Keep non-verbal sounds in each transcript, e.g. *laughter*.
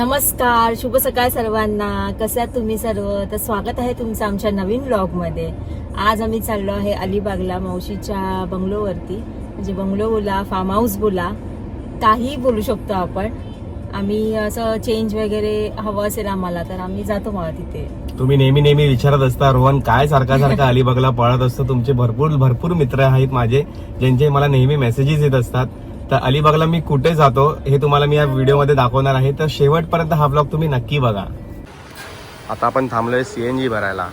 नमस्कार शुभ सकाळ सर्वांना. कसे आहात तुम्ही सर्व? तर स्वागत आहे तुमचं आमच्या नवीन ब्लॉगमध्ये आज आम्ही चाललो आहे अलिबागला मावशीच्या बंगलोवरती. म्हणजे बंगलो बोला फार्म हाऊस बोला. काही बोलू शकतो आपण. आम्ही असं चेंज वगैरे हवं असेल आम्हाला तर आम्ही जातो मला तिथे. तुम्ही नेहमी नेहमी विचारत असता रोहन काय सारखा सारखा अलिबागला पळत असतो? तुमचे भरपूर भरपूर मित्र आहेत माझे ज्यांचे मला नेहमी मेसेजेस येत असतात. तर अलिबागला मी कुठे जातो हे तुम्हाला मी या व्हिडिओमध्ये दाखवणार आहे. तर शेवटपर्यंत हा ब्लॉग तुम्ही नक्की बघा. आता आपण थांबलोय जी भरायला.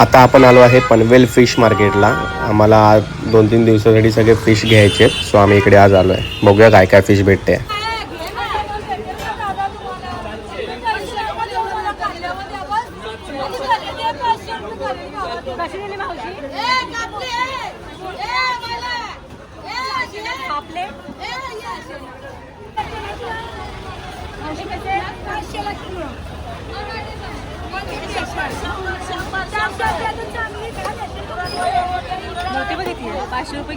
आता आपण आलो आहे पनवेल फिश मार्केटला. आम्हाला आज दोन तीन दिवसासाठी सगळे फिश घ्यायचे आहेत. सो आम्ही इकडे आज आलो आहे बघूया काय काय फिश भेटते. मोठी बघितली पाचशे रुपये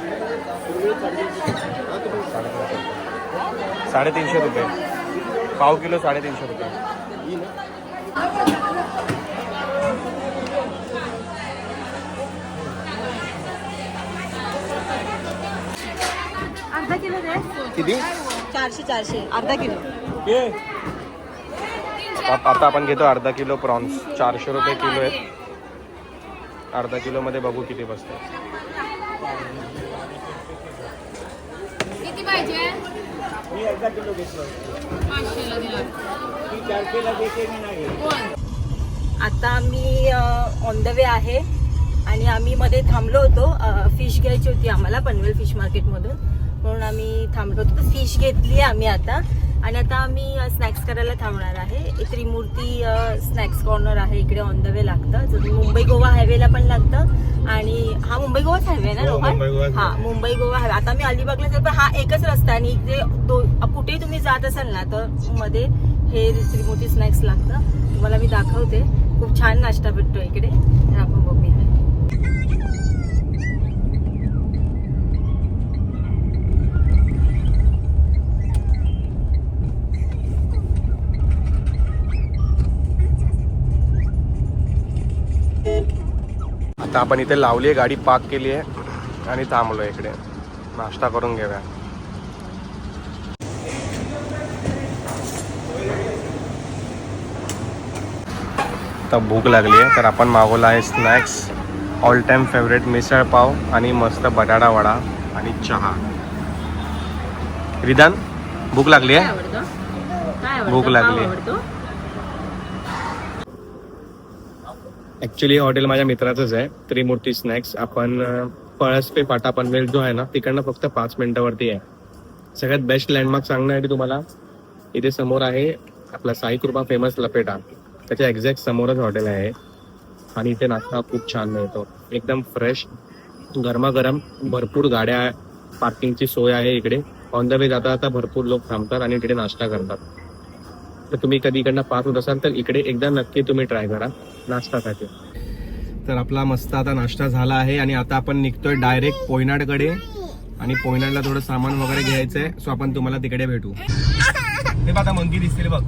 साडेतीनशे रुपये. पाव किलो साडेतीनशे रुपये. अर्धा किलो दे. किती? चारशे चारशे. अर्धा किलो. आ- आता आपण घेतो अर्धा किलो प्रॉन्स. चारशे रुपये किलो आहेत. अर्धा किलो मध्ये बघू किती बसते किती पाहिजे? पाचशेला दिला. कोण? आता आम्ही ऑन द वे आहे आणि आम्ही मध्ये थांबलो होतो. फिश घ्यायची होती आम्हाला पनवेल फिश मार्केटमधून म्हणून आम्ही थांबलो होतो. फिश घेतली आम्ही आता. आणि आता आम्ही स्नॅक्स करायला थांबणार आहे. त्रिमूर्ती स्नॅक्स कॉर्नर आहे इकडे ऑन द वे लागतं. जर मुंबई गोवा हायवेला पण लागतं. आणि हा मुंबई गोवाच हायवे ना हो, रोहन हा highway. मुंबई गोवा हायवे आता मी अलिबागला पण हा एकच रस्ता आहे. आणि इथे दो कुठेही तुम्ही जात असाल ना तर मध्ये हे त्रिमूर्ती स्नॅक्स लागतं. तुम्हाला मी दाखवते. खूप छान नाश्ता भेटतो इकडे. तर आपण बघूया. आता आपण इथे लावली आहे गाडी पार्क केली आहे आणि थांबलो इकडे. नाश्ता करून घेऊया. आता भूक लागली आहे तर आपण मागवला आहे snacks all time favourite misal pav आणि मस्त बटाटा वडा आणि चहा. विधान भूक लागली आहे? भूक लागली. पाव आवडतो ऍक्च्युली हॉटेल माझ्या मित्राचंच आहे. त्रिमूर्ती स्नॅक्स आपण पळसपे पाटा पनवेल जो आहे ना तिकडनं फक्त पाच मिनिटावरती आहे. सगळ्यात बेस्ट लँडमार्क सांगण्यासाठी तुम्हाला. इथे समोर आहे आपला साई कृपा फेमस लपेटा. त्याच्या एक्झॅक्ट समोरच हॉटेल आहे. आणि इथे नाश्ता खूप छान मिळतो. एकदम फ्रेश गरमागरम भरपूर गाड्या पार्किंगची सोय आहे इकडे. ऑन द वे जाता जाता भरपूर लोक थांबतात आणि तिकडे नाश्ता करतात. तर तुम्ही कधी इकडनं पाच होत असाल तर इकडे एकदा नक्की तुम्ही ट्राय करा. नाश्तासाठी तर आपला मस्त आता नाश्ता झाला आहे आणि आता आपण निघतोय डायरेक्ट पोयनाडकडे आणि पोयनाडला थोडं सामान वगैरे घ्यायचंय सो आपण तुम्हाला तिकडे भेटू. हे आता मंकी दिसतील बघ.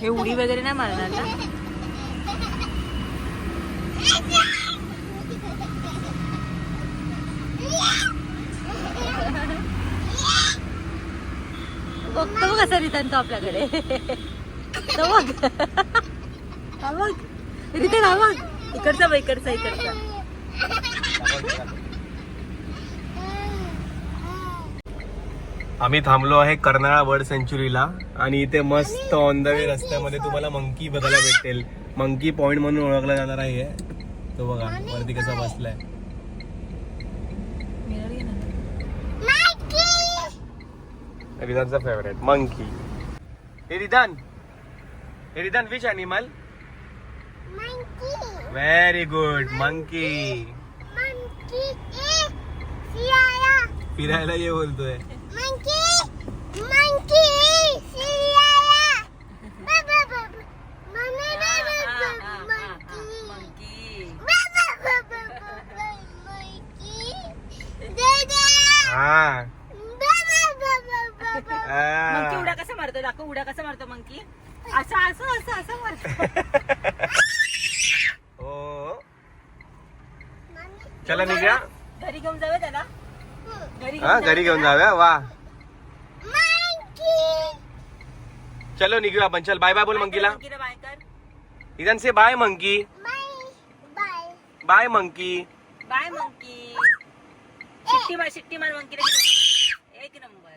हे उडी वगैरे नाही मारणार ना बघतो बघ कसा रिटर्न तो आपल्याकडे. तो बघ हा बघ रिटर्न हा बघ इकडचा बघ इकडचा इकडचा. आम्ही थांबलो आहे कर्नाळा वर्ल्ड सेंचुरीला आणि इथे मस्त ऑन द वे रस्त्यामध्ये तुम्हाला मंकी बघायला भेटेल. मंकी पॉइंट म्हणून ओळखला जाणार आहे तो बघा वरती कसा बसलाय. रिदानचा फेवरेट मंकी हे रिदान हे Ridan which animal very good monkey फिरायला ये बोलतोय हा मंकी उड्या कसा मारतो दाखव उड्या कसा मारतो मंकी असं असं असं असं मारतो हो चला निघा घरी घेऊन जाऊया त्याला. घरी हा घरी घेऊन जाऊया. वा. चलो निघूया आपण चल बाय बाय बोल मंकीला. मंकीला बाय कर. Say bye monkey. Bye monkey. Bye monkey. शिट्टी मार शिट्टी मार मंकीला. एक नंबर.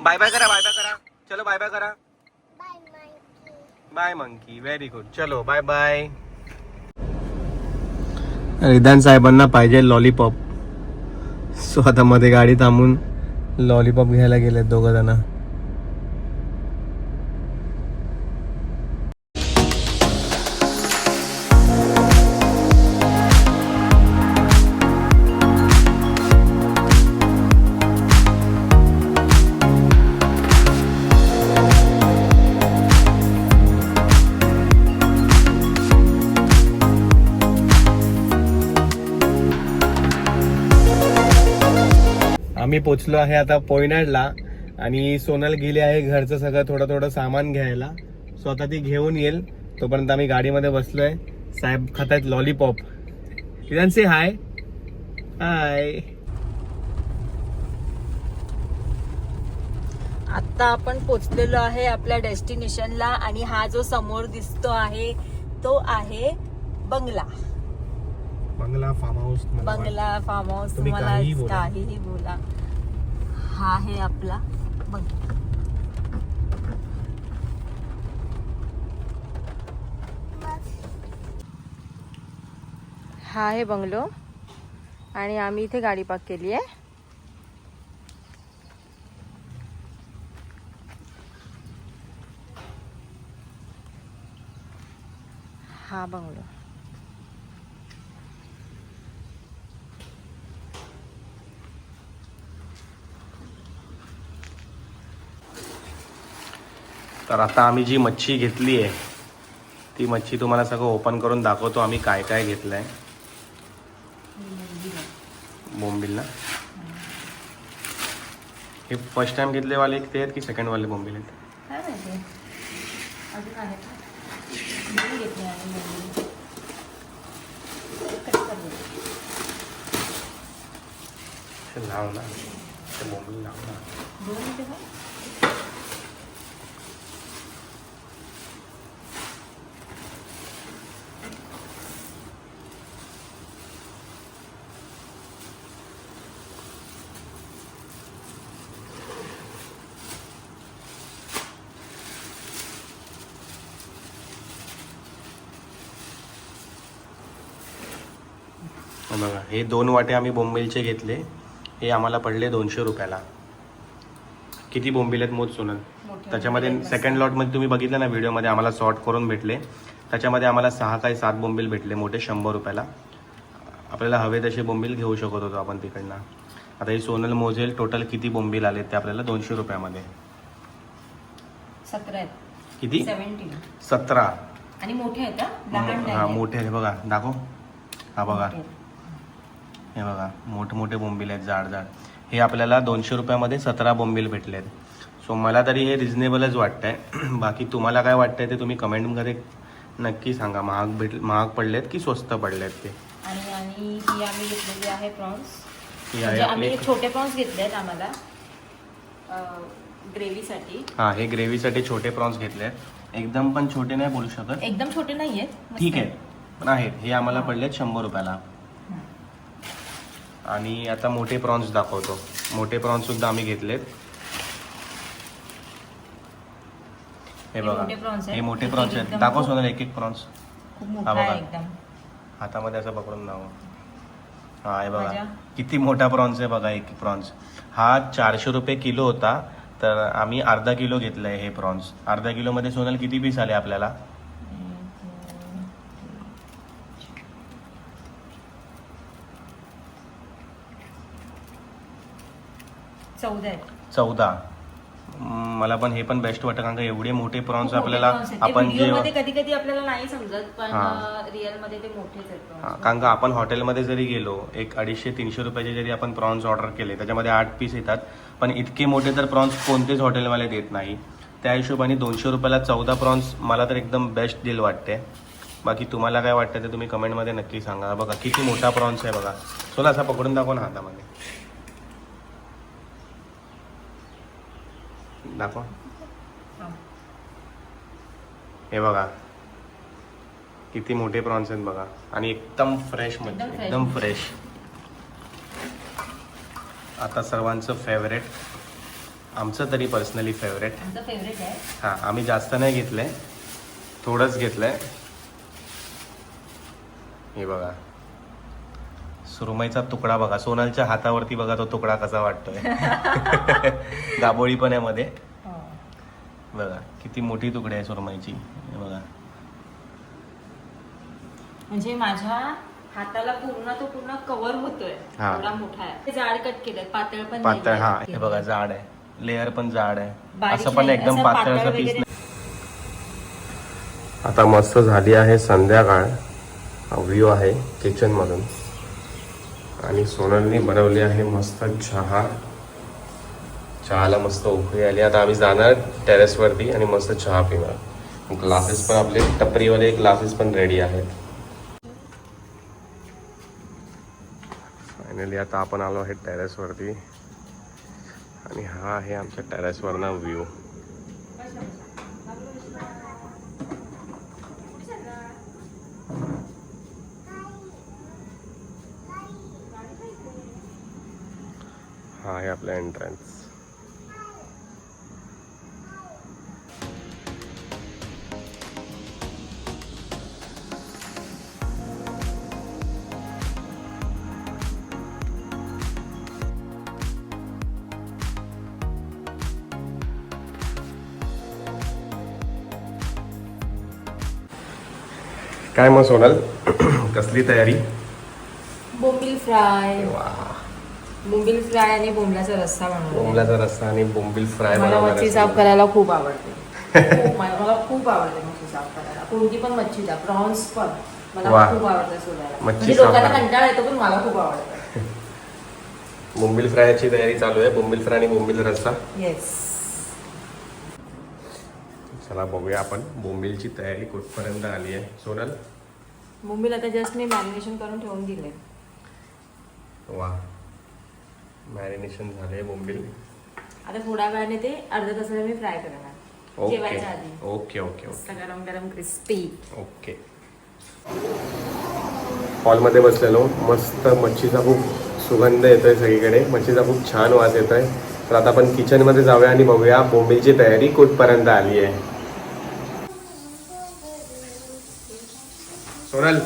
बाय बाय करा बाय बाय करा. चलो बाय बाय करा बाय मंकी व्हेरी गुड चलो बाय बाय रिधान साहेबांना पाहिजे लॉलीपॉप सो आता मध्ये गाडी थांबून लॉलीपॉप घ्यायला गेलेत दोघं जण. आम्ही पोचलो आहे आता पोयनाडला आणि सोनल गेली आहे घरचं सगळं थोडं थोडं सामान घ्यायला. सो आता ती घेऊन येईल. तोपर्यंत आम्ही गाडीमध्ये बसलोय. साहेब खात आहेत लॉलीपॉप से हाय हाय आता आपण पोचलेलो आहे आपल्या डेस्टिनेशनला आणि हा जो समोर दिसतो आहे तो आहे बंगला. बंगला फार्म हाऊस बंगला फार्म हाऊस तुम्ही तुम्हाला काहीही बोला. हा आहे आपला. बंगला हा आहे बंगलो. आणि आम्ही इथे गाडी पार्क केली आहे. हा बंगलो. तर आता आम्ही जी मच्छी घेतली आहे ती मच्छी तुम्हाला सगळं ओपन करून दाखवतो आम्ही काय काय घेतलंय. बोंबील ना हे फर्स्ट टाइम घेतले वाले ते आहेत की सेकंड वाले बोंबील आहेत? काय माहिती? अजून आहे का दोन घेतले आहे मम्मीने. कट करूया. ते लाव ना ते बोंबील लाव ना दोन येते का? हे बघा हे दोन वाटे आम्ही बोंबीलचे घेतले. हे आम्हाला पडले दोनशे रुपयाला. किती बोंबील आहेत मोज सोनल त्याच्यामध्ये सेकंड लॉटमध्ये तुम्ही बघितलं ना व्हिडिओमध्ये आम्हाला सॉर्ट करून भेटले. त्याच्यामध्ये आम्हाला सहा काही सात बोंबील भेटले मोठे शंभर रुपयाला. आपल्याला हवे तसे बोंबील घेऊ शकत होतो आपण तिकडनं. आता ही सोनल मोजेल टोटल किती बोंबील आले ते आपल्याला दोनशे रुपयामध्ये. किती? सतरा. आणि मोठे आहेत हा? मोठे आहे बघा दाखव. हा बघा. हे बघा मोठमोठे बोंबील आहेत जाड जाड. हे आपल्याला दोनशे रुपयामध्ये सतरा बोंबील भेटले आहेत सो मला तरी हे रिझनेबलच वाटतंय. *clears throat* बाकी तुम्हाला काय वाटतंय ते तुम्ही कमेंटमध्ये नक्की सांगा. महाग भेट महाग पडलेत की स्वस्त पडलेत ते? आणि आणि ही आम्ही घेतलेली आहे प्रॉन्स ही आहे म्हणजे आम्ही आपली छोटे प्रॉन्स घेतले आहेत आम्हाला ग्रेव्हीसाठी हा हे ग्रेव्हीसाठी छोटे प्रॉन्स घेतलेत. एकदम पण छोटे नाही बोलू शकत. एकदम छोटे नाही आहेत ठीक आहे. पण आहेत. हे आम्हाला पडलेत शंभर रुपयाला. आणि आता मोठे प्रॉन्स दाखवतो. मोठे प्रॉन्स सुद्धा आम्ही घेतलेत. हे बघा. हे मोठे प्रॉन्स आहेत. दाखव सोनल एक एक प्रॉन्स हा बघा. आहे हातामध्ये असं पकडून नाव हा हे बघा? किती मोठा प्रॉन्स आहे बघा एक प्रॉन्स. हा चारशे रुपये किलो होता. तर आम्ही अर्धा किलो घेतलंय हे प्रॉन्स. अर्धा किलोमध्ये सोनल किती पीस आले आपल्याला? चौदा चौदा. मला पण हे पण बेस्ट वाटतं कारण का एवढे मोठे प्रॉन्स आपल्याला आपण जे कधी कधी आपल्याला नाही समजत पण. रिअलमध्ये ते मोठेच आहेत prawns. कारण का आपण हॉटेलमध्ये जरी गेलो एक अडीचशे तीनशे रुपयाचे जरी आपण प्रॉन्स ऑर्डर केले त्याच्यामध्ये आठ पीस येतात पण इतके मोठे तर प्रॉन्स कोणतेच हॉटेलवाले देत नाही. त्या हिशोबाने दोनशे रुपयाला चौदा प्रॉन्स मला तर एकदम बेस्ट डील वाटते. बाकी तुम्हाला काय वाटतं ते तुम्ही कमेंटमध्ये नक्की सांगा. बघा किती मोठा प्रॉन्स आहे बघा. सोला असा पकडून दाखव ना हातामध्ये. दाखव. हा. हे बघा. किती मोठे प्रॉन्स आहेत बघा. आणि एकदम फ्रेश म्हणजे. एकदम फ्रेश आता सर्वांचं फेवरेट आमचं तरी पर्सनली फेवरेट आमचं फेवरेट आहे. हां आम्ही जास्त नाही घेतलंय थोडंच घेतलंय. हे बघा. सुरमईचा तुकडा बघा. सोनलच्या हातावरती बघा तो तुकडा कसा वाटतोय. *laughs* *laughs* दाबोळी पण आहे मध्ये. हो. बघा किती मोठी तुकडे आहे सुरमईची. हे बघा. म्हणजे माझ्या हाताला पूर्ण तो पूर्ण कव्हर होतोय. हा. एवढा मोठा आहे. जाड कट केलं पातळ पण पातळ. हा. हे बघा जाड आहे. लेअर पण जाड आहे. बारीक असं पण नाही, एकदम असं पातळ पीस वगैरे आता मस्त झाली आहे संध्याकाळ. व्ह्यू आहे किचन मधून. आणि सोनलनी बनवली आहे मस्त चहा. चहाला मस्त उकळी आली. आता आम्ही जाणार टेरेसवरती आणि मस्त चहा पिणार. ग्लासेस पण आपले टपरीवाले ग्लासेस पण रेडी आहेत. फायनली आता आपण आलो आहे टेरेसवरती आणि हा आहे आमच्या टेरेसवरना व्ह्यू हा आहे आपला एंट्रन्स काय मग सोनल? कसली तयारी? बोंबील फ्राय. बोंबील फ्राय आणि बोंबलाचा रस्सा बनवला बोंबलाचा रस्सा आणि बोंबील फ्राय मला मच्छी. साफ करायला खूप आवडते. *laughs* मला खूप आवडते मच्छी साफ करायला. कोणती पण मच्छी साफ प्रॉन्स पण. मला. खूप आवडतं सोडायला मच्छी म्हणजे साफ लोकांना. कंटाळा येतो पण मला खूप आवडतं. *laughs* बोंबील फ्रायची तयारी चालू आहे. बोंबील फ्राय आणि बोंबील रस्सा. येस चला बघूया आपण. बोंबीलची तयारी कुठपर्यंत आली आहे? सोनल? बोंबील आता जस्ट मी मॅरिनेशन करून ठेवून दिले वा मॅरिनेशन झाले बोंबील. आता थोड्या वेळाने ते अर्ध्या तासाने मी फ्राय करणार. ओके जेवायच्या आधी. ओके ओके गरम गरम क्रिस्पी ओके हॉलमध्ये बसलेलो. मस्त मच्छीचा खूप सुगंध येतोय सगळीकडे. मच्छीचा खूप छान वास येतोय. तर आता आपण किचनमध्ये जाऊया आणि बघूया बोंबीलची तयारी कुठपर्यंत आली आहे. सोनल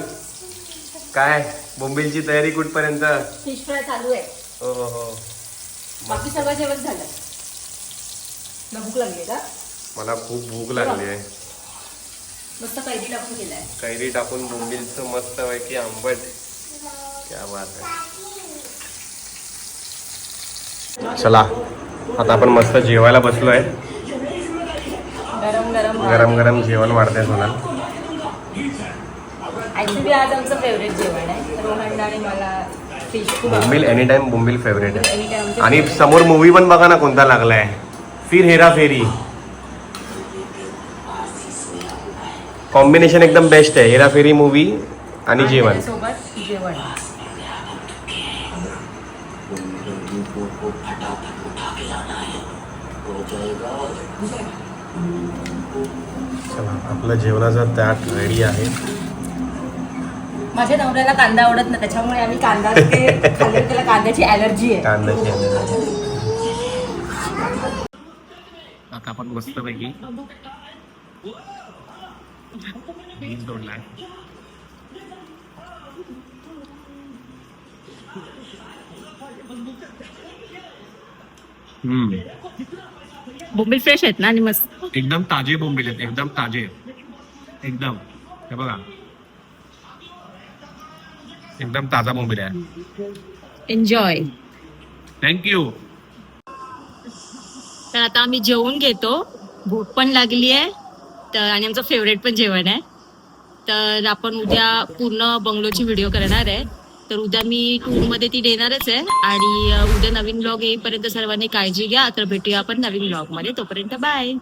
काय? बोंबीलची तयारी कुठपर्यंत? फिश फ्राय चालू आहे. हो हो हो बाकी सगळं जेवण झालं. तुला भूक लागली का? मला खूप भूक लागली आहे. मस्त कैरी टाकून केलाय. कैरी टाकून बोंबीलचं मस्त पैकी आंबट. क्या बात आहे. चला आता आपण मस्त जेवायला बसलोय. गरम गरम गरम गरम जेवण वाढतंय सोनल. ऍक्च्युली आज आमचं फेवरेट जेवण आहे. रोहन आणि मला फिश खूप बोंबील एनी टाइम बोंबील फेवरेट आहे. आमचं आणि favorite. समोर मूवी पण बघा ना कोणता लागलाय. फिर हेरा फेरी. कॉम्बिनेशन एकदम बेस्ट आहे. हेरा फेरी मूवी आणि जेवण. सोबत जेवण. चला आपलं जेवणाचा ताट रेडी आहे. माझ्या नवऱ्याला कांदा आवडत नाही त्याच्यामुळे आम्ही कांदा ते त्याला कांद्याची अलर्जी आहे. कांद्याची आता आपण मस्त पैकी जोडला बोंबील फ्रेश आहेत ना आणि मस्त. एकदम ताजे बोंबील आहेत एकदम ताजे. एकदम. हे बघा. एकदम ताजा बोंबील आहे. एन्जॉय थँक्यू तर आता आम्ही जेवून घेतो. भूक पण लागली आहे. तर आणि आमचं फेवरेट पण जेवण आहे. तर आपण उद्या पूर्ण बंगलोची व्हिडिओ करणार आहे. तर उद्या मी टूरमध्ये ती देणारच आहे. आणि उद्या नवीन ब्लॉग येईपर्यंत सर्वांनी काळजी घ्या. तर भेटूया आपण नवीन ब्लॉगमध्ये तोपर्यंत बाय